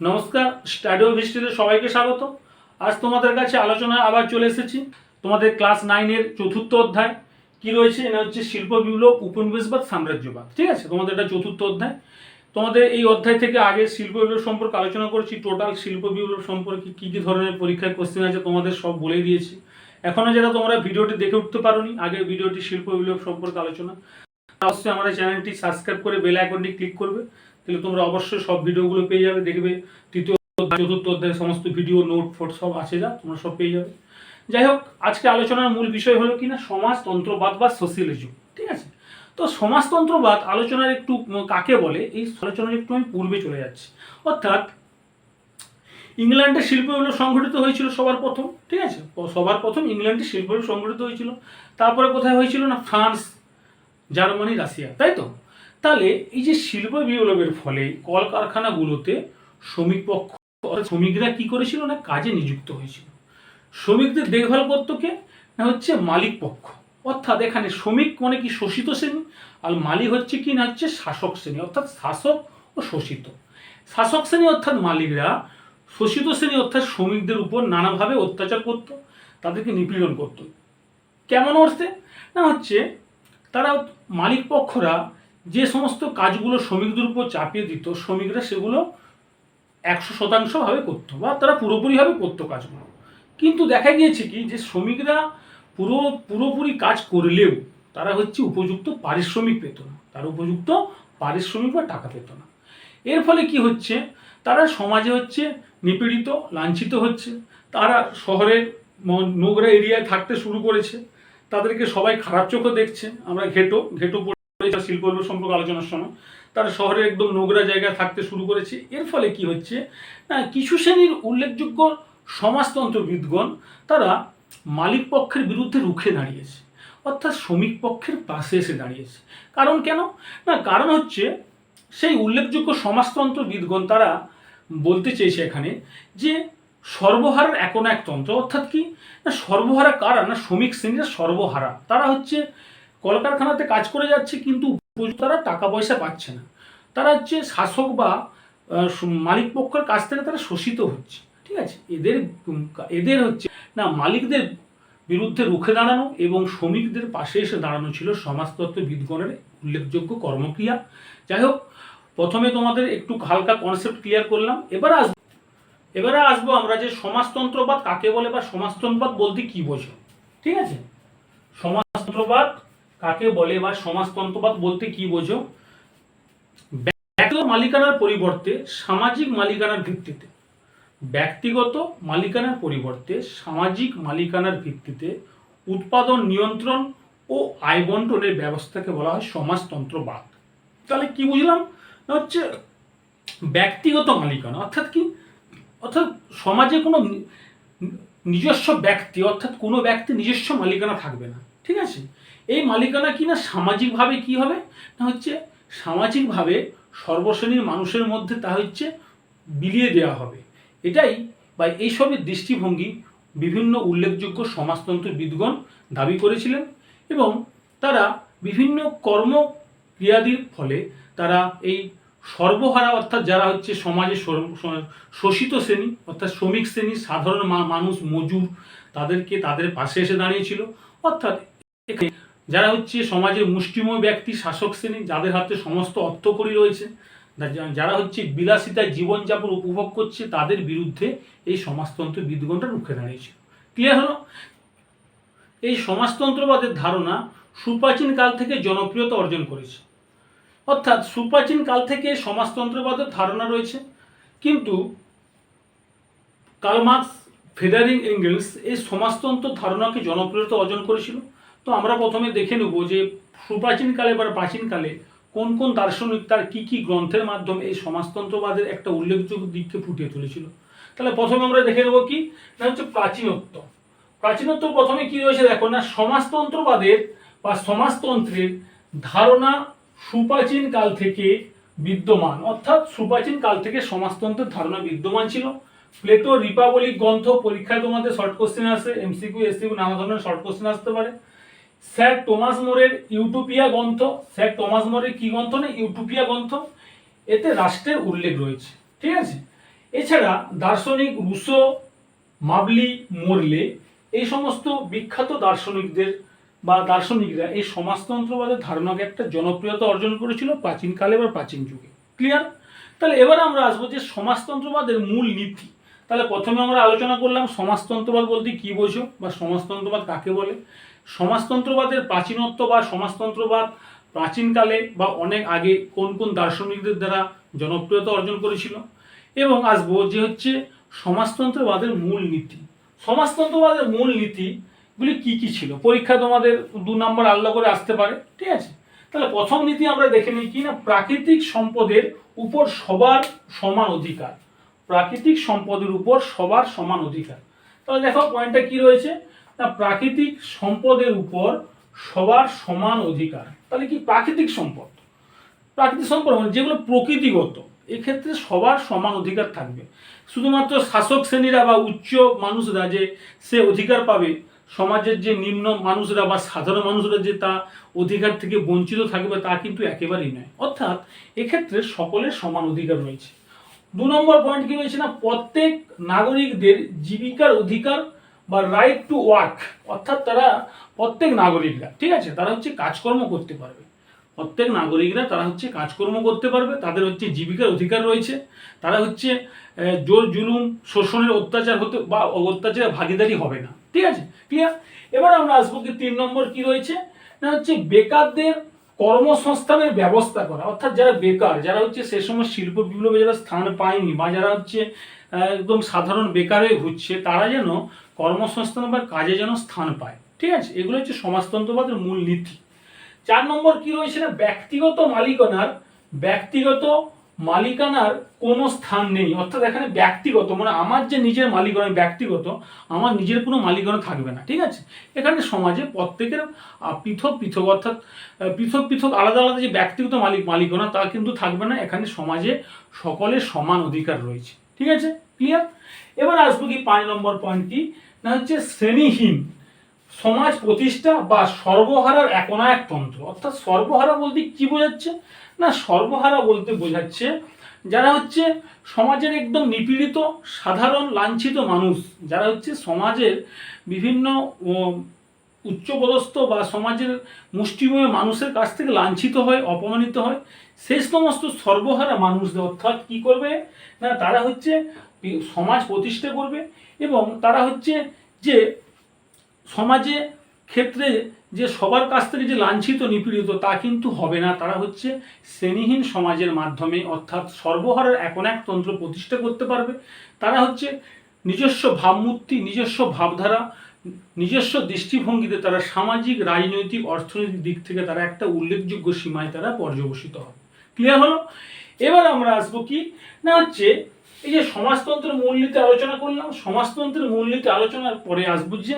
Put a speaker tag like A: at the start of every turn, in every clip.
A: নমস্কার, স্টাডিও ভিস্টিতে সবাইকে স্বাগত। আজ তোমাদের কাছে আলোচনায় আবার চলে এসেছি। তোমাদের ক্লাস নাইনের চতুর্থ অধ্যায়। কি রয়েছে? এটা হচ্ছে শিল্প বিপ্লব, উপনিবেশবাদ, সাম্রাজ্যবাদ। ঠিক আছে? তোমাদের এটা চতুর্থ অধ্যায়। তোমাদের এই অধ্যায় থেকে আগে শিল্প বিপ্লব সম্পর্কে আলোচনা করেছি। টোটাল শিল্প বিপ্লব সম্পর্কে কী কী ধরনের পরীক্ষায় কোশ্চেন আছে তোমাদের সব বলেই দিয়েছি। এখনও যেটা তোমরা ভিডিওটি দেখে উঠতে পারোনি আগের ভিডিওটি শিল্প বিপ্লব সম্পর্কে আলোচনা। অবশ্যই আমাদের চ্যানেলটি সাবস্ক্রাইব করে বেল আইকনটি ক্লিক করবে। তাহলে তোমরা অবশ্যই সব ভিডিওগুলো পেয়ে যাবে, দেখবে তৃতীয় চতুর্থ অধ্যায়, সমস্ত ভিডিও, নোট, ফোট সব আছে যা, তোমরা সব পেয়ে যাবে। যাই হোক, আজকে আলোচনার মূল বিষয় হলো কি না সমাজতন্ত্রবাদ বা সোশিয়ালিজম, ঠিক আছে? তো সমাজতন্ত্রবাদ আলোচনার একটু কাকে বলে, এই আলোচনার একটু আমি পূর্বে চলে যাচ্ছি। অর্থাৎ ইংল্যান্ডে শিল্প বিপ্লব সংগঠিত হয়েছিল সবার প্রথম, ঠিক আছে? সবার প্রথম ইংল্যান্ডে বিপ্লব সংগঠিত হয়েছিল। তারপরে কোথায় হয়েছিল না? ফ্রান্স, জার্মানি, রাশিয়া, তাই তো? তাহলে এই যে শিল্প বিপ্লবের ফলে কলকারখানাগুলোতে শ্রমিক পক্ষ শ্রমিকরা কি করেছিল না কাজে নিযুক্ত হয়েছিল? শ্রমিকদের দেখভাল করতো কে? না হচ্ছে মালিক পক্ষ। অর্থাৎ এখানে শ্রমিক মানে কি শোষিত শ্রেণি? আর মালিক হচ্ছে কি? না হচ্ছে শাসক শ্রেণি, অর্থাৎ শাসক ও শোষিত। শাসক শ্রেণি অর্থাৎ মালিকরা, শোষিত শ্রেণি অর্থাৎ শ্রমিকদের উপর নানাভাবে অত্যাচার করতো, তাদেরকে নিপীড়ন করতো। কেমন অর্থে? না হচ্ছে তারা মালিক পক্ষরা যে সমস্ত কাজগুলো শ্রমিকদের উপর চাপিয়ে দিত, শ্রমিকরা সেগুলো একশো শতাংশভাবে করতো বা তারা পুরোপুরিভাবে করতো কাজগুলো। কিন্তু দেখা গিয়েছে কি যে শ্রমিকরা পুরো, পুরোপুরি কাজ করলেও তারা হচ্ছে উপযুক্ত পারিশ্রমিক পেত না। তারা উপযুক্ত পারিশ্রমিক বা টাকা পেত না। এর ফলে কি হচ্ছে? তারা সমাজে হচ্ছে নিপীড়িত, লাঞ্ছিত হচ্ছে। তারা শহরের নোংরা এরিয়ায় থাকতে শুরু করেছে। তাদেরকে সবাই খারাপ চোখে দেখছে। আমরা ঘেটো ঘেটো পড়ে শিল্প সম্পর্কে আলোচনার সময়, তারা শহরে একদম নোংরা জায়গায় থাকতে শুরু করেছে। এর ফলে কি হচ্ছে? না, কিছু শ্রেণির উল্লেখযোগ্য সমাজতন্ত্রবিদগণ তারা মালিক পক্ষের বিরুদ্ধে রুখে দাঁড়িয়েছে, অর্থাৎ শ্রমিক পক্ষের পাশে এসে দাঁড়িয়েছে। কারণ কেন? না, কারণ হচ্ছে সেই উল্লেখযোগ্য সমাজতন্ত্রবিদগণ তারা বলতে চেয়েছে এখানে যে সর্বহারার এক এক তন্ত্র, অর্থাৎ কি? না, সর্বহারা কারা? না, শ্রমিক শ্রেণীরা সর্বহারা। তারা হচ্ছে কলকারখানাতে কাজ করে যাচ্ছে, কিন্তু তারা টাকা পয়সা পাচ্ছে না। তারা হচ্ছে শাসক বা মালিক পক্ষের কাছ থেকে তারা শোষিত হচ্ছে, ঠিক আছে? এদের এদের হচ্ছে, না, মালিকদের বিরুদ্ধে রুখে দাঁড়ানো এবং শ্রমিকদের পাশে এসে দাঁড়ানো ছিল সমাজতত্ত্ববিদগণের উল্লেখযোগ্য কর্মক্রিয়া। যাই হোক, প্রথমে তোমাদের একটু হালকা কনসেপ্ট ক্লিয়ার করলাম। এবার আসব এবারে আসব আমরা যে সমাজতন্ত্রবাদ কাকে বলে বা সমাজতন্ত্রবাদ বলতে কি বোঝো, ঠিক আছে? সমাজতন্ত্রবাদ কাকে বলে বা সমাজতন্ত্রবাদ বলতে কি বোঝো? ব্যক্তিগত মালিকানার পরিবর্তে সামাজিক মালিকানার ভিত্তিতে। ব্যক্তিগত মালিকানার পরিবর্তে সামাজিক মালিকানার ভিত্তিতে উৎপাদন নিয়ন্ত্রণ ও আয় বন্টনের ব্যবস্থাকে বলা হয় সমাজতন্ত্রবাদ। তাহলে কি বুঝলাম? হচ্ছে ব্যক্তিগত মালিকানা, অর্থাৎ কি? অর্থাৎ সমাজে কোনো নিজস্ব ব্যক্তি, অর্থাৎ কোনো ব্যক্তি নিজস্ব মালিকানা থাকবে না, ঠিক আছে? এই মালিকানা কি না সামাজিকভাবে কি হবে? না হচ্ছে সামাজিকভাবে সর্বশ্রেণীর মানুষের মধ্যে তা হচ্ছে বিলিয়ে দেওয়া হবে। এটাই বা এইসবের দৃষ্টিভঙ্গি বিভিন্ন উল্লেখযোগ্য সমাজতন্ত্রবিদগণ দাবি করেছিলেন এবং তারা বিভিন্ন কর্ম ক্রিয়াদির ফলে তারা এই সর্বহারা অর্থাৎ যারা হচ্ছে সমাজে শোষিত শ্রেণি অর্থাৎ শ্রমিক শ্রেণি, সাধারণ মানুষ, মজুর, তাদেরকে তাদের পাশে এসে দাঁড়িয়েছিল। অর্থাৎ যারা হচ্ছে সমাজের মুষ্টিময় ব্যক্তি, শাসক শ্রেণি, যাদের হাতে সমস্ত অর্থকরী রয়েছে যারা হচ্ছে বিলাসিতায় জীবনযাপন উপভোগ করছে, তাদের বিরুদ্ধে এই সমাজতন্ত্র বিদগণটা রুখে দাঁড়িয়েছিল ক্লিয়ার হলো? এই সমাজতন্ত্রবাদের ধারণা সুপ্রাচীন কাল থেকে জনপ্রিয়তা অর্জন করেছে। অর্থাৎ সুপ্রাচীন কাল থেকে সমাজতন্ত্রবাদের ধারণা রয়েছে, কিন্তু কালমার্কস, ফেডারিং এঙ্গেলস এই সমাজতন্ত্র ধারণাকে জনপ্রিয়তা অর্জন করেছিল। তো আমরা প্রথমে দেখে নেব যে সুপ্রাচীনকালে বা প্রাচীনকালে কোন কোন দার্শনিক তার কি কি গ্রন্থের মাধ্যমে এই সমাজতন্ত্রবাদের একটা উল্লেখযোগ্য দিককে ফুটিয়ে তুলেছিল। তাহলে প্রথমে আমরা দেখে নেব কি? না হচ্ছে প্রাচীনত্ব। প্রাচীনত্ব প্রথমে কি রয়েছে দেখো না, সমাজতন্ত্রবাদের বা সমাজতন্ত্রের ধারণা সুপ্রাচীন কাল থেকে বিদ্যমান। অর্থাৎ সুপ্রাচীন কাল থেকে সমাজতন্ত্রের ধারণা বিদ্যমান ছিল। প্লেটো রিপাবলিক গ্রন্থ পরীক্ষায় তোমাদের শর্ট কোশ্চেন আসে এমসিকিউ এসিকিউ নানা ধরনের শর্ট কোশ্চেন আসতে পারে। স্যার, টমাস মোরের ইউটোপিয়া গ্রন্থ, স্যার, টমাস মোরের কি গ্রন্থ না? ইউটোপিয়া গ্রন্থ। এতে রাষ্ট্রের উল্লেখ রয়েছে। ঠিক আছে? এছাড়া দার্শনিক রুসো মাবলি, মোরলে এই সমস্ত বিখ্যাত দার্শনিকদের বা দার্শনিকরা এই সমাজতন্ত্রবাদের ধারণাকে একটা জনপ্রিয়তা অর্জন করেছিল প্রাচীনকালে বা প্রাচীন যুগে। ক্লিয়ার তাহলে এবার আমরা আসব যে সমাজতন্ত্রবাদের মূল নীতি। তাহলে প্রথমে আমরা আলোচনা করলাম সমাজতন্ত্রবাদ বলতে কি বোঝো বা সমাজতন্ত্রবাদ কাকে বলে? সমাজতন্ত্রবাদের প্রাচীনত্ব বা সমাজতন্ত্রবাদ প্রাচীনকালে বা অনেক আগে কোন কোন দার্শনিকদের দ্বারা জনপ্রিয়তা অর্জন করেছিল? এবং আসব যে হচ্ছে সমাজতন্ত্রবাদের মূল নীতি। সমাজতন্ত্রবাদের মূল নীতিগুলি কি কি ছিল? পরীক্ষা তোমাদের দু নম্বর আল্লাহ করে আসতে পারে, ঠিক আছে? তাহলে প্রথম নীতি আমরা দেখে নিই কি না? প্রাকৃতিক সম্পদের উপর সবার সমান অধিকার। প্রাকৃতিক সম্পদের উপর সবার সমান অধিকার। তাহলে দেখো পয়েন্টটা কি রয়েছে? না প্রাকৃতিক সম্পদের উপর সবার সমান অধিকার। তাহলে কি প্রাকৃতিক সম্পদ? প্রাকৃতিক সম্পদ মানে যেগুলো প্রকৃতিগত, এক্ষেত্রে সবার সমান অধিকার থাকবে। শুধুমাত্র শাসক শ্রেণীরা বা উচ্চ মানুষরা যে সে অধিকার পাবে, সমাজের যে নিম্ন মানুষরা বা সাধারণ মানুষরা যে তা অধিকার থেকে বঞ্চিত থাকবে তা কিন্তু একেবারেই নয়। অর্থাৎ এক্ষেত্রে সকলের সমান অধিকার রয়েছে। দু নম্বর পয়েন্ট কি রয়েছে না? প্রত্যেক নাগরিকদের জীবিকার অধিকার বা রাইট টু ওয়ার্ক অর্থাৎ তারা প্রত্যেক নাগরিকরা, ঠিক আছে? তারা হচ্ছে কাজকর্ম করতে পারবে। প্রত্যেক নাগরিকরা তারা হচ্ছে কাজকর্ম করতে পারবে, তাদের হচ্ছে জীবিকার অধিকার রয়েছে। তারা হচ্ছে জোর জুলুম, শোষণের অত্যাচার হতে, বা অত্যাচারের ভাগিদারি হবে না, ঠিক আছে? ক্লিয়ার এবার আমরা আসব কি তিন নম্বর কি রয়েছে? না হচ্ছে বেকারদের কর্মসংস্থানের ব্যবস্থা করা। অর্থাৎ যারা বেকার, যারা হচ্ছে সে সময় শিল্প বিপ্লবে যারা স্থান পায়নি, বা যারা হচ্ছে একদম সাধারণ বেকার ঘুরছে তারা যেন কর্মসংস্থান বা কাজে যেন স্থান পায়। ঠিক আছে? এগুলো হচ্ছে সমাজতন্ত্রবাদের মূল নীতি। চার নম্বর কি রয়েছে না? ব্যক্তিগত মালিকানার ব্যক্তিগত মালিকানার কোনো স্থান নেই। অর্থাৎ এখানে ব্যক্তিগত মানে আমার যে নিজের মালিকানা ব্যক্তিগত, আমার নিজের কোনো মালিকানা থাকবে না। ঠিক আছে? এখানে সমাজে প্রত্যেকের পৃথক পৃথক, অর্থাৎ পৃথক পৃথক, আলাদা আলাদা যে ব্যক্তিগত মালিক, মালিকানা, তা কিন্তু থাকবে না। এখানে সমাজে সকলের সমান অধিকার রয়েছে। ঠিক আছে? ক্লিয়ার এবার আসব কি পাঁচ নম্বর পয়েন্ট কি? না হচ্ছে শ্রেণীহীন। সমাজ প্রতিষ্ঠা বা সর্বহারার একনা এক তন্ত্র। অর্থাৎ সর্বহারা বলতে কি বোঝাচ্ছে? না, সর্বহারা বলতে বোঝাচ্ছে যারা হচ্ছে সমাজের একদম নিপীড়িত, সাধারণ, লাঞ্ছিত মানুষ। যারা হচ্ছে সমাজের বিভিন্ন উচ্চপদস্থ বা সমাজের মুষ্টিমেয় মানুষের কাছ থেকে লাঞ্ছিত হয়, অপমানিত হয় সেই সমস্ত সর্বহারা মানুষদের, অর্থাৎ কি করবে? না, তারা হচ্ছে সমাজ প্রতিষ্ঠা করবে এবং তারা হচ্ছে যে সমাজে ক্ষেত্রে যে সবার কাছ থেকে যে লাঞ্ছিত, নিপীড়িত, তা কিন্তু হবে না। তারা হচ্ছে শ্রেণীহীন সমাজের মাধ্যমে, অর্থাৎ সর্বহারার এখন এক তন্ত্র প্রতিষ্ঠা করতে পারবে। তারা হচ্ছে নিজস্ব ভাবমূর্তি, নিজস্ব ভাবধারা, নিজস্ব দৃষ্টিভঙ্গিতে তারা সামাজিক, রাজনৈতিক, অর্থনৈতিক দিক থেকে তারা একটা উল্লেখযোগ্য সীমায় তারা পর্যবসিত হবে। ক্লিয়ার হলো? এবার আমরা আসব কি? না হচ্ছে, এই যে সমাজতন্ত্রের মূলনীতি আলোচনা করলাম, সমাজতন্ত্রের মূলনীতি আলোচনার পরে আসব যে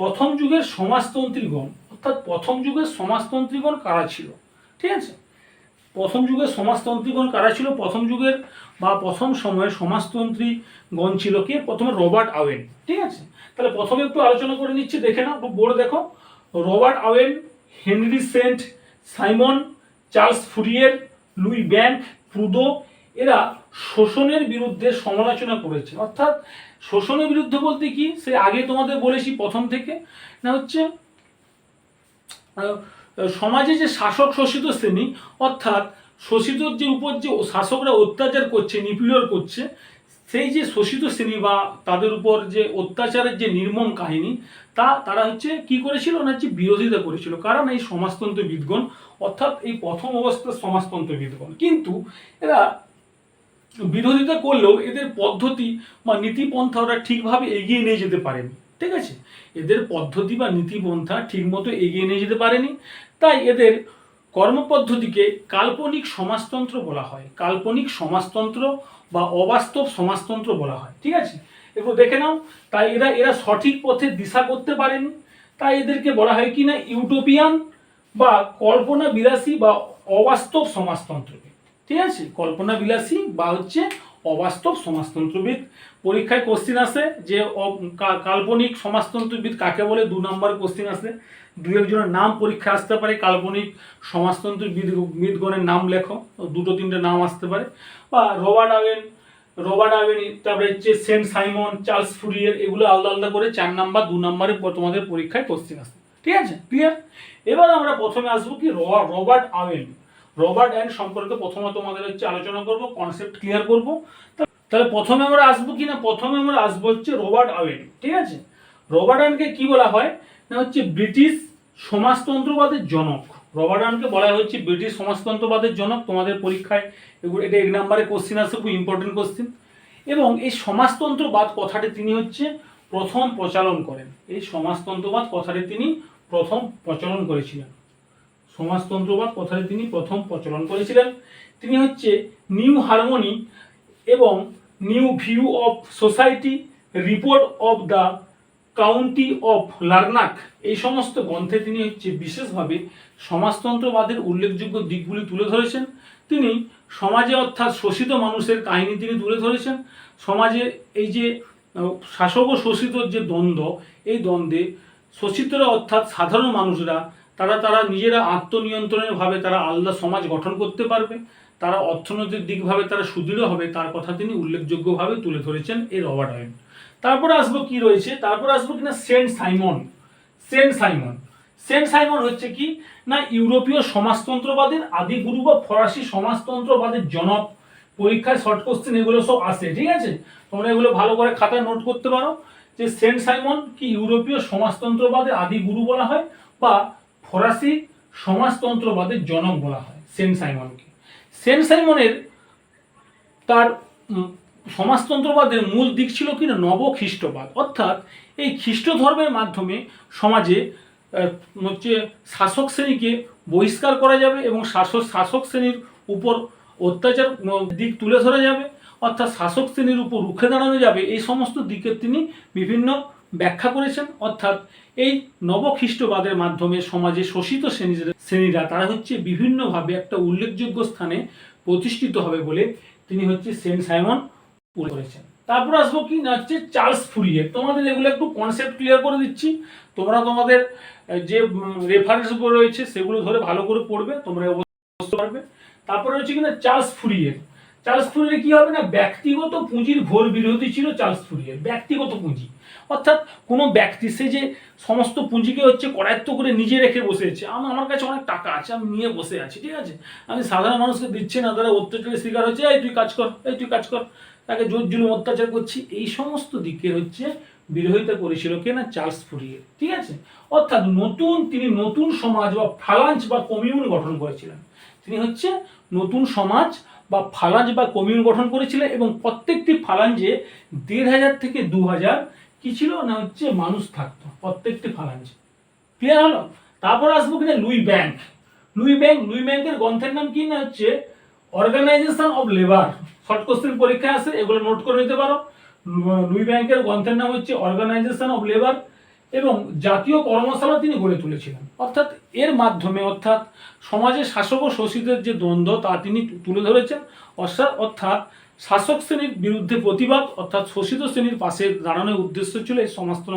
A: প্রথম যুগের সমাজতন্ত্রীগণ, অর্থাৎ প্রথম যুগের সমাজতন্ত্রীগণ কারা ছিল? ঠিক আছে? প্রথম যুগের সমাজতন্ত্রীগণ কারা ছিল? প্রথম যুগের বা প্রথম সময়ের সমাজতন্ত্রীগণ ছিল কে? প্রথমে রবার্ট আওয়েন ঠিক আছে? তাহলে প্রথমে একটু আলোচনা করে নিচ্ছি, দেখে নাও বোর্ড দেখো। Robert Owen Henri Saint Simon, Charles Fourier Louis Blanc, Proudhon, এরা শোষণের বিরুদ্ধে সমালোচনা করেছে। অর্থাৎ শোষণের বিরুদ্ধে বলতে কি? সে আগে তোমাদের বলেছি প্রথম থেকে। না হচ্ছে সমাজে যে শাসক শোষিত শ্রেণি, অর্থাৎ শোষিতর যে উপর যে শাসকরা অত্যাচার করছে, নিপীড়ন করছে সেই যে শোষিত শ্রেণি বা তাদের উপর যে অত্যাচারের যে নির্মম কাহিনী, তা তারা হচ্ছে কি করেছিল? না হচ্ছে বিরোধিতা করেছিল। কারণ এই সমাজতন্ত্র সমাজতন্ত্রবিদগণ, অর্থাৎ এই প্রথম অবস্থার সমাজতন্ত্রবিদগণ। কিন্তু এরা বিরোধিতা করলেও এদের পদ্ধতি বা নীতিপন্থা ওরা ঠিকভাবে এগিয়ে নিয়ে যেতে পারেনি। ঠিক আছে? এদের পদ্ধতি বা নীতিপন্থা ঠিকমতো এগিয়ে নিয়ে যেতে পারেনি। তাই এদের কর্মপদ্ধতিকে কাল্পনিক সমাজতন্ত্র বলা হয়। কাল্পনিক সমাজতন্ত্র বা অবাস্তব সমাজতন্ত্র বলা হয়, ঠিক আছে? এরপর দেখে নাও, তাই এরা এরা সঠিক পথে দিশা করতে পারেনি। তাই এদেরকে বলা হয় কি না, ইউটোপিয়ান বা কল্পনা বিলাসী বা অবাস্তব সমাজতন্ত্রকে ঠিক আছে? কল্পনা বিলাসী বা হচ্ছে অবাস্তব সমাজতন্ত্রবিদ। পরীক্ষায় কোশ্চিন আসে যে কাল্পনিক সমাজতন্ত্রবিদ কাকে বলে? দু নম্বর কোশ্চিন আসে। দু একজনের নাম পরীক্ষা আসতে পারে, কাল্পনিক সমাজতন্ত্রবিদ বিদগণের নাম লেখো দুটো তিনটে নাম আসতে পারে। বা রবার্ট আওয়েন রবার্ট আভেনি তারপরে হচ্ছে সেন্ট সাইমন, চার্লস ফুরিয়ার এগুলো আলাদা আলাদা করে চার নাম্বার, দু নাম্বারে তোমাদের পরীক্ষায় কোশ্চেন আসে। ঠিক আছে? ক্লিয়ার এবার আমরা প্রথমে আসব কি রবার্ট আভেন রবার্ট অ্যান্ড সম্পর্কে প্রথমে তোমাদের হচ্ছে আলোচনা করব কনসেপ্ট ক্লিয়ার করব। তাহলে প্রথমে আমরা আসব কি না? প্রথমে আমরা আসব হচ্ছে রবার্ট আভেন ঠিক আছে? রবার্ট আনকে কি বলা হয়? না হচ্ছে ব্রিটিশ সমাজতন্ত্রবাদের জনক। রবার্ট আনকে বলা হচ্ছে ব্রিটিশ সমাজতন্ত্রবাদের জনক। তোমাদের পরীক্ষায় এগুলো, এটা এক নম্বরে কোশ্চিন আসে, খুব ইম্পর্টেন্ট কোশ্চিন এবং এই সমাজতন্ত্রবাদ কথাটি তিনি হচ্ছে প্রথম প্রচলন করেন। এই সমাজতন্ত্রবাদ কথাটি তিনি প্রথম প্রচলন করেছিলেন। সমাজতন্ত্রবাদ কথাটি তিনি প্রথম প্রচলন করেছিলেন। তিনি হচ্ছে নিউ হারমোনি এবং new view of society, report of the county of Lanark, এই সমস্ত গ্রন্থে তিনি হচ্ছে বিশেষভাবে সমাজতন্ত্রবাদের উল্লেখযোগ্য দিকগুলি তুলে ধরেছেন। তিনি সমাজে অর্থাৎ শোষিত মানুষের কাহিনী তিনি তুলে ধরেছেন। সমাজে এই যে শাসক ও শোষিতর যে দ্বন্দ্ব, এই দ্বন্দ্বে শোষিতরা অর্থাৎ সাধারণ মানুষরা, তারা তারা নিজেরা আত্মনিয়ন্ত্রণের ভাবে তারা আলাদা সমাজ গঠন করতে পারবে, তারা অর্থনৈতিক দিকভাবে তারা সুদৃঢ় হবে, তার কথা তিনি উল্লেখযোগ্যভাবে তুলে ধরেছেন এই রবার্ট তারপরে আসব কি রয়েছে? তারপরে আসব কিনা Saint Simon. Saint Simon. Saint Simon হচ্ছে কি? না, ইউরোপীয় সমাজতন্ত্রবাদের আদিগুরু বা ফরাসি সমাজতন্ত্রবাদের জনক। পরীক্ষায় শর্ট কোশ্চেন এগুলো সব আসে ঠিক আছে? তোমরা এগুলো ভালো করে খাতায় নোট করতে পারো যে সেন্ট সাইমন কি ইউরোপীয় সমাজতন্ত্রবাদের আদি গুরু বলা হয় বা ফরাসি সমাজতন্ত্রবাদের জনক বলা হয় সেন্ট সাইমনকে। সেন্ট সাইমনের তার সমাজতন্ত্রবাদের মূল দিক ছিল কিনা? নব খ্রিস্টবাদ অর্থাৎ এই খ্রিস্ট ধর্মের মাধ্যমে সমাজে হচ্ছে শাসক শ্রেণীকে বহিষ্কার করা যাবে এবং শাসক শাসক শ্রেণির উপর অত্যাচার দিক তুলে ধরা যাবে। অর্থাৎ শাসক শ্রেণির উপর রুখে দাঁড়ানো যাবে। এই সমস্ত দিকের তিনি বিভিন্ন ব্যাখ্যা করেছেন। অর্থাৎ এই নবখ্রিস্টবাদের মাধ্যমে সমাজে শোষিত শ্রেণির, শ্রেণীরা, তারা হচ্ছে বিভিন্নভাবে একটা উল্লেখযোগ্য স্থানে প্রতিষ্ঠিত হবে বলে তিনি হচ্ছে সেন্ট সাইমন করেছেন। তারপর আসব কি না, হচ্ছে চার্লস ফুরিয়ে। তোমাদের এগুলো একটু কনসেপ্ট ক্লিয়ার করে দিচ্ছি। তোমরা তোমাদের যে রেফারেন্সগুলো রয়েছে, সেগুলো ধরে ভালো করে পড়বে, তোমরা বুঝতে পারবে। তারপরে হচ্ছে কিনা চার্লস ফুরিয়ে। চার্লস ফুরিয়ে কি হবে না, ব্যক্তিগত পুঁজির ঘোর বিরোধী ছিল চার্লস ফুরিয়ে। ব্যক্তিগত পুঁজি। অর্থাৎ কোনো ব্যক্তি সে যে সমস্ত পুঁজিকে হচ্ছে করায়ত্ত করে নিজে রেখে বসে আছে আমার আমার কাছে অনেক টাকা আছে, আমি নিয়ে বসে আছি, ঠিক আছে? আমি সাধারণ মানুষকে দিচ্ছি না তারা অত্যাচারের শিকার হচ্ছে, এই তুই কাজ কর, এই তুই কাজ কর, তাকে জোর জুলুম, অত্যাচার করছি, এই সমস্ত দিকের হচ্ছে বিরোধিতা করেছিল কে না চার্লস ফুরিয়ে, ঠিক আছে? অর্থাৎ নতুন, তিনি নতুন সমাজ বা ফালাঞ্চ বা কমিউন গঠন করেছিলেন। তিনি হচ্ছে নতুন সমাজ বা ফালাঞ্জ বা কমিউন গঠন করেছিলেন এবং প্রত্যেকটি ফালাঞ্জে দেড় হাজার থেকে দু হাজার কি ছিল? না হচ্ছে মানুষ থাকতো, প্রত্যেকটি ফালাঞ্জে ক্লিয়ার হলো? তারপর আসব কিনা Louis Blanc Louis Blanc Louis ব্যাংকের গ্রন্থের নাম কি? না হচ্ছে organisation of labour short question পরীক্ষা আছে, এগুলো নোট করে নিতে পারো। লুই ব্যাংকের গ্রন্থের নাম হচ্ছে অর্গানাইজেশন অফ লেবার এবং জাতীয় কর্মশালা তিনি গড়ে তুলেছিলেন। অর্থাৎ এর মাধ্যমে, অর্থাৎ সমাজে শাসক ও শোষিতের যে দ্বন্দ্ব, তা তিনি তুলে ধরেছেন। অর্থাৎ শাসক শ্রেণির বিরুদ্ধে প্রতিবাদ, অর্থাৎ শোষিত শ্রেণির পাশে দাঁড়ানোর উদ্দেশ্য ছিল এই সমাজতন্ত্র,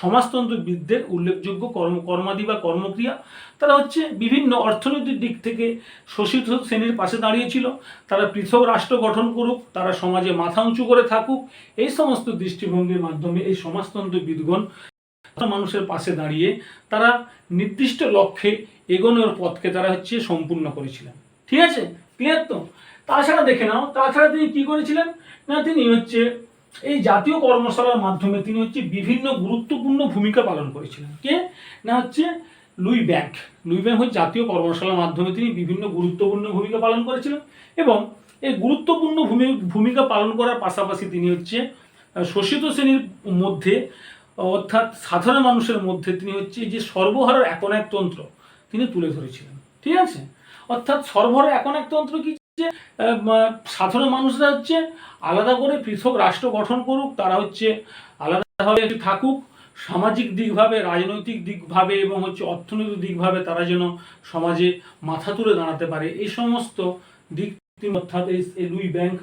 A: সমাজতন্ত্রবিদদের উল্লেখযোগ্য কর্ম, কর্মাদি বা কর্মক্রিয়া। তারা হচ্ছে বিভিন্ন অর্থনৈতিক দিক থেকে শোষিত শ্রেণির পাশে দাঁড়িয়েছিল। তারা পৃথক রাষ্ট্র গঠন করুক, তারা সমাজে মাথা উঁচু করে থাকুক, এই সমস্ত দৃষ্টিভঙ্গির মাধ্যমে এই সমাজতন্ত্রবিদগণ মানুষের পাশে দাঁড়িয়ে তারা নির্দিষ্ট লক্ষ্যে এগোনোর পথকে তারা হচ্ছে সম্পূর্ণ করেছিলেন। ঠিক আছে? ক্লিয়ার তো? তাছাড়া দেখে নাও, তাছাড়া তিনি কি করেছিলেন? না, তিনি হচ্ছে এই জাতীয় কর্মশালার মাধ্যমে তিনি হচ্ছে বিভিন্ন গুরুত্বপূর্ণ ভূমিকা পালন করেছিলেন। কে? না, হচ্ছে লুই ব্যাংক। লুই ব্যাংক হচ্ছে জাতীয় কর্মশালার মাধ্যমে তিনি বিভিন্ন গুরুত্বপূর্ণ ভূমিকা পালন করেছিলেন এবং এই গুরুত্বপূর্ণ ভূমি- ভূমিকা পালন করার পাশাপাশি তিনি হচ্ছে শোষিত শ্রেণির মধ্যে, অর্থাৎ সাধারণ মানুষের মধ্যে তিনি হচ্ছে যে সর্বহারার তন্ত্র তিনি তুলে ধরেছিলেন। ঠিক আছে? অর্থাৎ সর্বহারা তন্ত্র কি সাধারণ মানুষরা হচ্ছে আলাদা করে পৃথক রাষ্ট্র গঠন করুক, তারা হচ্ছে আলাদাভাবে থাকুক, সামাজিক দিকভাবে, রাজনৈতিক দিকভাবে এবং হচ্ছে অর্থনৈতিক দিকভাবে তারা যেন সমাজে মাথা তুলে দাঁড়াতে পারে এই সমস্ত দিক অর্থাৎ এই লুই ব্যাংক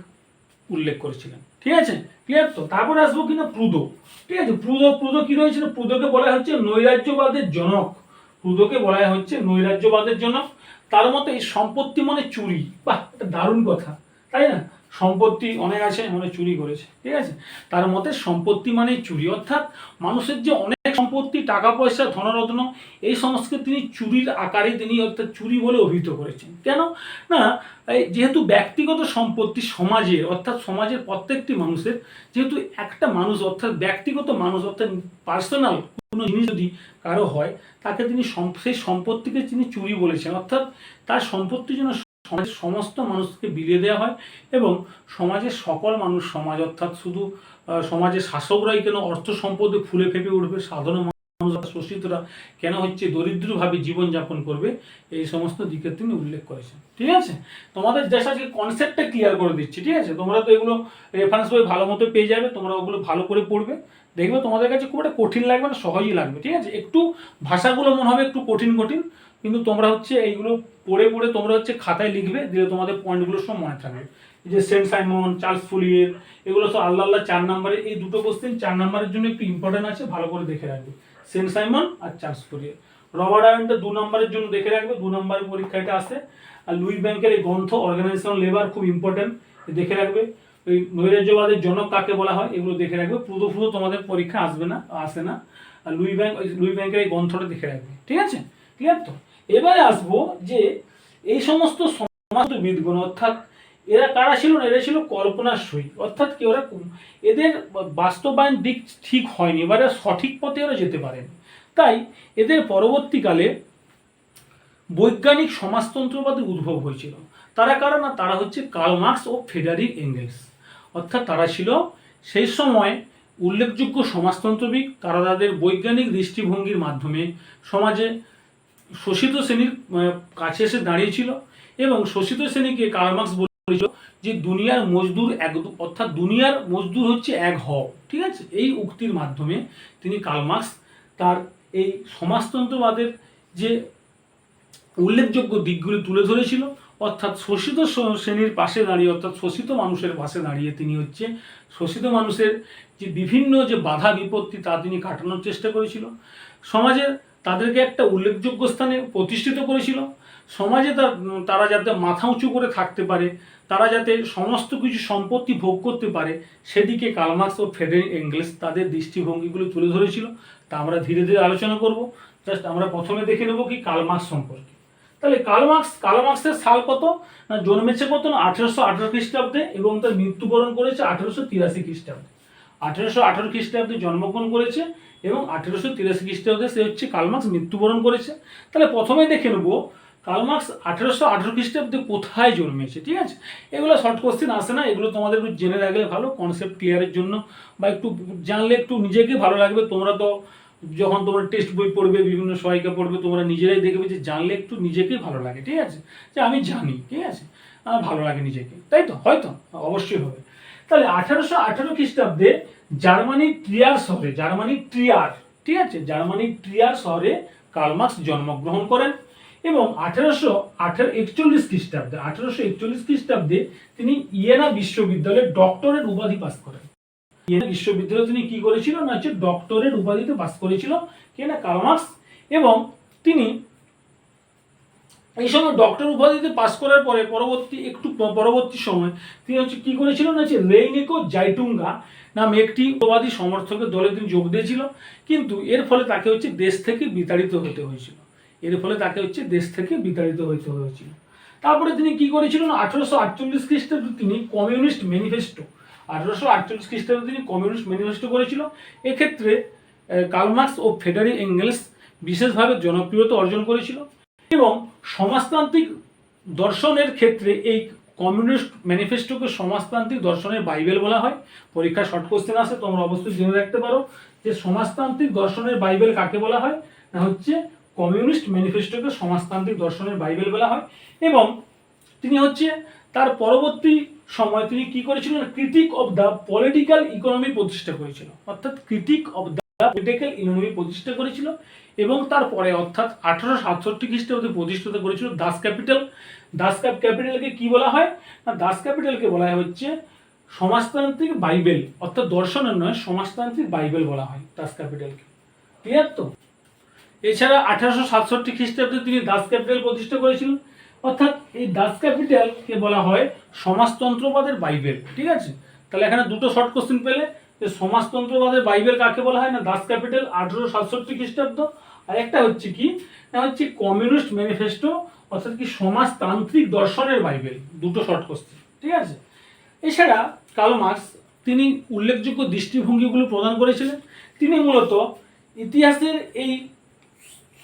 A: উল্লেখ করেছিলেন। ঠিক আছে? ক্লিয়ার তো? তারপরে আসব কিনা প্রুদো। ঠিক আছে? প্রুদো প্রুদো কি রয়েছে? প্রুদোকে বলা হচ্ছে নৈরাজ্যবাদের জনক। প্রুদোকে বলা হচ্ছে নৈরাজ্যবাদের জনক। তার মতে এই সম্পত্তি মানে চুরি। বাহ, এটা দারুণ কথা। তাই না? সম্পত্তি অনেক আছে মানে চুরি করেছে। ঠিক আছে? তার মতে সম্পত্তি মানে চুরি। অর্থাৎ মানুষের যে অনেক সম্পত্তি টাকা পয়সা ধনরত্ন, এই সমস্ত তিনি চুরির আকারে তিনি অর্থাৎ চুরি বলে অভিহিত করেছেন। কেন? না যেহেতু ব্যক্তিগত সম্পত্তি সমাজের অর্থাৎ সমাজের প্রত্যেকটি মানুষের, যেহেতু একটা মানুষ অর্থাৎ ব্যক্তিগত মানুষ, অর্থাৎ পার্সোনাল কোনো জিনিস যদি কারও হয়, তাকে তিনি সেই সম্পত্তিকে তিনি চুরি বলেছেন। অর্থাৎ তার সম্পত্তি যেন সমাজের সমস্ত মানুষকে বিলিয়ে দেওয়া হয় এবং সমাজের সকল মানুষ, সমাজ অর্থাৎ শুধু সমাজের শাসকরাই কেন অর্থ সম্পদে ফুলে ফেপে উঠবে? সাধারণ মানুষ শোষিতরা কেন হচ্ছে দরিদ্রভাবে জীবনযাপন করবে? এই সমস্ত দিকে তিনি উল্লেখ করেছেন। ঠিক আছে? তোমাদের জাস্ট আজকে কনসেপ্টটা ক্লিয়ার করে দিচ্ছি, ঠিক আছে? তোমরা তো এগুলো রেফারেন্স বই ভালো মতো পেয়ে যাবে, তোমরা ওগুলো ভালো করে পড়বে। দেখবে তোমাদের কাছে খুব একটা কঠিন লাগবে না, সহজই লাগবে, ঠিক আছে? একটু ভাষাগুলো মনে হবে একটু কঠিন কঠিন। কিন্তু তোমরা হচ্ছে এইগুলো পড়ে পড়ে তোমরা হচ্ছে খাতায় লিখবে, দিলে তোমাদের পয়েন্টগুলো সব মনে থাকবে। এই যে সেন্ট সাইমন, চার্লস ফুলিয়ের, এগুলো সব আল্লাহ আল্লাহ চার নম্বরে, এই দুটো কোশ্চেন চার নম্বরের জন্য একটু ইম্পর্টেন্ট আছে, ভালো করে দেখে রাখবে। সেন্ট সাইমন আর চার্লস ফুলিয়ের। রবার্ট আয়নটা দু নম্বরের জন্য দেখে রাখবে, দু নম্বরের পরীক্ষা এটা আসে আর লুই ব্যাংকের এই গ্রন্থ অর্গানাইজেশন লেবার খুব ইম্পর্টেন্ট দেখে রাখবে। ওই নৈরাজ্যবাদের জনক কাকে বলা হয়, এগুলো দেখে রাখবে। পুরো পুরো তোমাদের পরীক্ষা আসবে না, আসে না। আর লুই ব্যাংক লুই ব্যাংকের এই গ্রন্থটা দেখে রাখবে। ঠিক আছে? ক্লিয়ার তো? এবারে আসব যে এই সমস্ত সমাজবিদগণ, অর্থাৎ এরা কারা ছিল না? এরা ছিল কল্পনার সই। অর্থাৎ কি, ওরা এদের বাস্তবায়ন দিক ঠিক হয়নি, এবারে সঠিক পথে ওরা যেতে পারেনি। তাই এদের পরবর্তীকালে বৈজ্ঞানিক সমাজতন্ত্রবাদের উদ্ভব হয়েছিল। তারা কারা না? তারা হচ্ছে কার্ল মার্কস ও ফেডারিক এঙ্গেলস। অর্থাৎ তারা ছিল সেই সময় উল্লেখযোগ্য সমাজতন্ত্রবিদ। তারা তাদের বৈজ্ঞানিক দৃষ্টিভঙ্গির মাধ্যমে সমাজে শোষিত শ্রেণির কাছে এসে দাঁড়িয়েছিল এবং শোষিত শ্রেণীকে কার্ল মার্কস বলেছিল যে দুনিয়ার মজদুর এক, অর্থাৎ দুনিয়ার মজদুর হচ্ছে এক হও, ঠিক আছে? এই উক্তির মাধ্যমে তিনি কার্ল মার্কস তার এই সমাজতন্ত্রবাদের যে উল্লেখযোগ্য দিকগুলি তুলে ধরেছিল, অর্থাৎ শোষিত শ্রেণির পাশে দাঁড়িয়ে, অর্থাৎ শোষিত মানুষের পাশে দাঁড়িয়ে তিনি হচ্ছে শোষিত মানুষের যে বিভিন্ন যে বাধা বিপত্তি তা তিনি কাটানোর চেষ্টা করেছিল। সমাজে তাদেরকে একটা উল্লেখযোগ্য স্থানে প্রতিষ্ঠিত করেছিল। সমাজে তার- যাতে মাথা উঁচু করে থাকতে পারে, তারা যাতে সমস্ত কিছু সম্পত্তি ভোগ করতে পারে, সেদিকে কালমার্কস ও ফেডারিক এঙ্গেলস তাদের দৃষ্টিভঙ্গিগুলো তুলে ধরেছিল। তা আমরা ধীরে ধীরে আলোচনা করব। জাস্ট আমরা প্রথমে দেখে নেব কি কালমার্কস সম্পর্কে। তাহলে কালমার্কস কালমার্কসের সাল কত? না, জন্মেছে কত? না, আঠেরোশো আঠারো খ্রিস্টাব্দে এবং তার মৃত্যুবরণ করেছে আঠেরোশো তিরাশি খ্রিস্টাব্দে। আঠেরোশো আঠারো খ্রিস্টাব্দে জন্মগ্রহণ করেছে এবং আঠেরোশো তিরাশি খ্রিস্টাব্দে সে হচ্ছে কালমার্কস মৃত্যুবরণ করেছে। তাহলে প্রথমে দেখে নেব কালমার্কস আঠেরোশো আঠেরো খ্রিস্টাব্দে কোথায় জন্মেছে, ঠিক আছে? এগুলো শর্ট কোশ্চেন আসে না, এগুলো তোমাদের একটু জেনে রাখলে ভালো কনসেপ্ট ক্লিয়ারের জন্য, বা একটু জানলে একটু নিজেকে ভালো লাগবে। তোমরা তো যখন তোমরা টেক্সট বই পড়বে, বিভিন্ন সহায়িকা পড়বে, তোমরা নিজেরাই দেখবে যে জানলে একটু নিজেকেই ভালো লাগে, ঠিক আছে? যে আমি জানি, ঠিক আছে? আমার ভালো লাগে নিজেকে, তাই তো? হয়তো, অবশ্যই হবে। তাহলে আঠারোশো আঠারো খ্রিস্টাব্দে জার্মানির ট্রিয়ার শহরে, জার্মানির ট্রিয়ার, ঠিক আছে? জার্মানির ট্রিয়ার শহরে কালমার্কস জন্মগ্রহণ করেন এবং আঠেরোশো আঠেরো একচল্লিশ খ্রিস্টাব্দে, আঠেরোশো একচল্লিশ খ্রিস্টাব্দে তিনি ইয়েনা বিশ্ববিদ্যালয়ে ডক্টরের উপাধি পাস করেন। ইয়েনা বিশ্ববিদ্যালয়ে তিনি কি করেছিল না, হচ্ছে ডক্টরের উপাধিতে পাস করেছিল কে না কালমার্কস এবং তিনি এই সময় ডক্টর উপাধিতে পাস করার পরে পরবর্তী একটু পরবর্তী সময় তিনি হচ্ছে কী করেছিল না হচ্ছে রেইনেকো জাইটুঙ্গা নাম একটি উপাধি সমর্থকের দলে তিনি যোগ দিয়েছিল। কিন্তু এর ফলে তাকে হচ্ছে দেশ থেকে বিতাড়িত হতে হয়েছিল। এর ফলে তাকে হচ্ছে দেশ থেকে বিতাড়িত হতে হয়েছিল। তারপরে তিনি কি করেছিলেন? আঠারোশো আটচল্লিশ খ্রিস্টাব্দে তিনি কমিউনিস্ট ম্যানিফেস্টো, আঠারোশো আটচল্লিশ খ্রিস্টাব্দে তিনি কমিউনিস্ট ম্যানিফেস্টো করেছিল। এক্ষেত্রে কালমার্কস ও ফেডারি এঙ্গেলস বিশেষভাবে জনপ্রিয়তা অর্জন করেছিল। এবং সমাজতান্ত্রিক দর্শনের ক্ষেত্রে এই কমিউনিস্ট ম্যানিফেস্টোকে সমাজতান্ত্রিক দর্শনের বাইবেল বলা হয়। পরীক্ষা শর্ট কোশ্চেন আসে তোমরা অবশ্যই জেনে রাখতে পারো যে সমাজতান্ত্রিক দর্শনের বাইবেল কাকে বলা হয়? না হচ্ছে কমিউনিস্ট ম্যানিফেস্টোকে সমাজতান্ত্রিক দর্শনের বাইবেল বলা হয় এবং তিনি হচ্ছে তার পরবর্তী সময় তিনি কি করেছিলেন? Critique of the political economy প্রতিষ্ঠা করেছিল অর্থাৎ critique of the political economy প্রতিষ্ঠা করেছিল এবং তারপরে অর্থাৎ আঠারোশো সাতষট্টি খ্রিস্টাব্দে প্রতিষ্ঠিত করেছিল দাস ক্যাপিটাল। দাস ক্যাপিটালকে কি বলা হয়? না, দাস ক্যাপিটালকে বলা হয় হচ্ছে সমাজতান্ত্রিক বাইবেল, অর্থাৎ দর্শনের নয়, সমাজতান্ত্রিক বাইবেল বলা হয় দাস ক্যাপিটালকে। ক্লিয়ার তো? এছাড়া আঠারোশো সাতষট্টি খ্রিস্টাব্দে তিনি দাস ক্যাপিটাল প্রতিষ্ঠা করেছিলেন অর্থাৎ এই দাস ক্যাপিটালকে বলা হয় সমাজতন্ত্রবাদের বাইবেল। ঠিক আছে? তাহলে এখানে দুটো শর্ট কোশ্চেন পেলে। যে সমাজতন্ত্রবাদের বাইবেল কাকে বলা হয় না? দাস ক্যাপিটাল আঠেরোশো সাতষট্টি খ্রিস্টাব্দ। আর একটা হচ্ছে কি? না হচ্ছে কমিউনিস্ট ম্যানিফেস্টো, অর্থাৎ কি সমাজতান্ত্রিক দর্শনের বাইবেল, দুটো শর্ট কোশ্চেন, ঠিক আছে? এছাড়া কার্ল মার্কস তিনি উল্লেখযোগ্য দৃষ্টিভঙ্গিগুলো প্রদান করেছিলেন। তিনি মূলত ইতিহাসের এই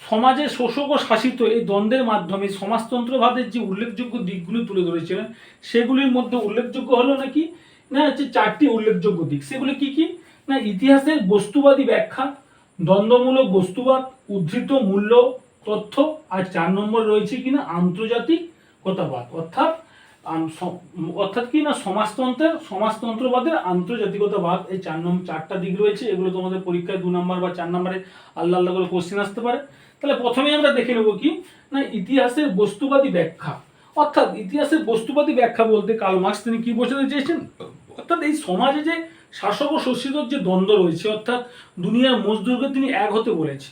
A: সমাজে শোষক ও শাসিত এই দ্বন্দ্বের মাধ্যমে সমাজতন্ত্রবাদের যে উল্লেখযোগ্য দিকগুলো তুলে ধরেছিলেন, সেগুলির মধ্যে উল্লেখযোগ্য হলো নাকি? না, হচ্ছে চারটি উল্লেখযোগ্য দিক। সেগুলো কি কি? না, ইতিহাসের বস্তুবাদী ব্যাখ্যা, দ্বন্দ্বমূলক বস্তুবাদ, উদ্ধৃত মূল্য, তথ্য, আর চার নম্বর রয়েছে কিনা আন্তর্জাতিকতাবাদ অর্থাৎ, আম- স- অর্থাৎ কি না? সমাজতন্ত্রের, সমাজতন্ত্রবাদের আন্তর্জাতিকতাবাদ। এই চার নম্বর চারটা দিক রয়েছে। এগুলো তোমাদের পরীক্ষায় দু নম্বর বা চার নম্বরে আল্লাহ আল্লাহ করে কোশ্চেন আসতে পারে। তাহলে প্রথমেই আমরা দেখে নেব কি? না, ইতিহাসের বস্তুবাদী ব্যাখ্যা। অর্থাৎ ইতিহাসের বস্তুবাদী ব্যাখ্যা বলতে কার্ল মার্কস তিনি কি বোঝাতে চেয়েছেন? অর্থাৎ এই সমাজে যে শাসক ও শোষিতর যে দ্বন্দ্ব রয়েছে, অর্থাৎ দুনিয়ার মজদুরকে তিনি এক হতে বলেছে,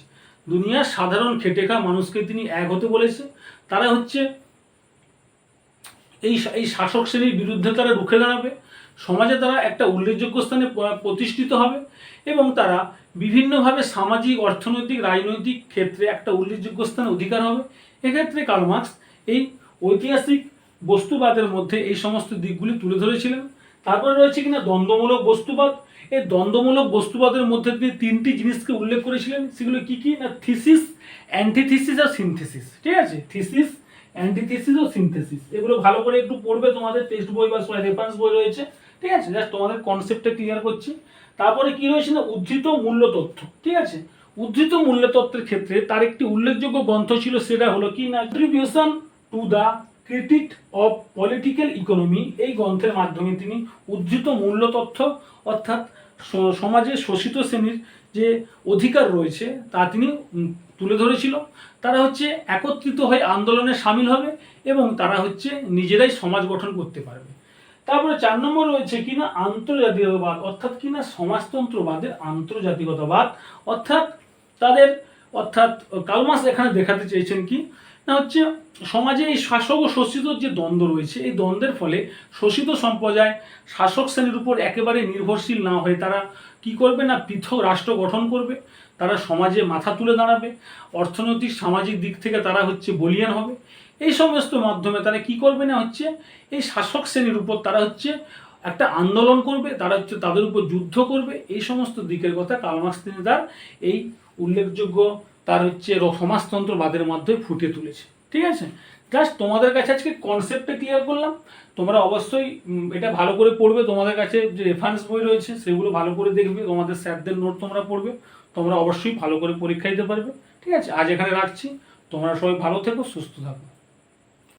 A: দুনিয়ার সাধারণ খেটে খাওয়া মানুষকে তিনি এক হতে বলেছে, তারা হচ্ছে এই এই শাসক শ্রেণির বিরুদ্ধে তারা রুখে দাঁড়াবে, সমাজে তারা একটা উল্লেখযোগ্য স্থানে প্রতিষ্ঠিত হবে এবং তারা বিভিন্নভাবে সামাজিক, অর্থনৈতিক, রাজনৈতিক ক্ষেত্রে একটা উল্লেখযোগ্য স্থানে অধিকার হবে। এক্ষেত্রে কার্ল এই ঐতিহাসিক বস্তুবাদের মধ্যে এই সমস্ত দিকগুলি তুলে ধরেছিলেন। তারপরে রয়েছে কিনা দ্বন্দ্বমূলক বস্তুবাদ। এই দ্বন্দ্বমূলক বস্তুবাদের মধ্যে তিনি তিনটি জিনিসকে উল্লেখ করেছিলেন। সেগুলো কি কি? না, থিসিস, অ্যান্টিথিসিস আর সিনথেসিস। ঠিক আছে? থিসিস, অ্যান্টিথিসিস ও সিনথেসিস। এগুলো ভালো করে একটু পড়বে তোমাদের টেক্সট বই বা রেফারেন্স বই রয়েছে। ঠিক আছে? জাস্ট তোমাদের কনসেপ্টটা ক্লিয়ার করছি। তারপরে কি রয়েছে না? উদ্ধৃত মূল্য তথ্য ঠিক আছে? উদ্ধৃত মূল্য তত্ত্বের ক্ষেত্রে তার একটি উল্লেখযোগ্য গ্রন্থ ছিল, সেটা হলো কি না? Contribution to the critique of political economy, এই গ্রন্থের মাধ্যমে তিনি উদ্ধৃত মূল্য তথ্য অর্থাৎ সমাজে শোষিত শ্রেণির যে অধিকার রয়েছে, তা তিনি তুলে ধরেছিল। তারা হচ্ছে একত্রিত হয়ে আন্দোলনে সামিল হবে এবং তারা হচ্ছে নিজেরাই সমাজ গঠন করতে পারবে। তারপরে চার নম্বর রয়েছে কিনা আন্তর্জাতিকতাবাদ অর্থাৎ কিনা সমাজতন্ত্রবাদের আন্তর্জাতিকতাবাদ, অর্থাৎ তাদের, অর্থাৎ কালমাস এখানে দেখাতে চেয়েছেন কি? না, হচ্ছে সমাজে এই শাসক ও শোষিত যে দ্বন্দ্ব রয়েছে, এই দ্বন্দ্বের ফলে শোষিত সম্প্রদায় শাসক শ্রেণির উপর একেবারে নির্ভরশীল না হয়ে তারা কি করবে না, পৃথক রাষ্ট্র গঠন করবে, তারা সমাজে মাথা তুলে দাঁড়াবে, অর্থনৈতিক, সামাজিক দিক থেকে তারা হচ্ছে বলিয়ান হবে। এই সমস্ত মাধ্যমে তারা কি করবে না, হচ্ছে এই শাসক শ্রেণির উপর তারা হচ্ছে একটা আন্দোলন করবে, তারা হচ্ছে তাদের উপর যুদ্ধ করবে, এই সমস্ত দিকের কথা কালমার্কস তিনি তার এই উল্লেখযোগ্য তার হচ্ছে সমাজতন্ত্রবাদের মাধ্যমে ফুটিয়ে তুলেছে। ঠিক আছে? জাস্ট তোমাদের কাছে আজকে কনসেপ্টটা ক্লিয়ার করলাম। তোমরা অবশ্যই এটা ভালো করে পড়বে। তোমাদের কাছে যে রেফারেন্স বই রয়েছে, সেগুলো ভালো করে দেখবে। তোমাদের স্যারদের নোট তোমরা পড়বে। তোমরা অবশ্যই ভালো করে পরীক্ষা দিতে পারবে। ঠিক আছে? আজ এখানে রাখছি। তোমরা সবাই ভালো থেকো, সুস্থ থাকো।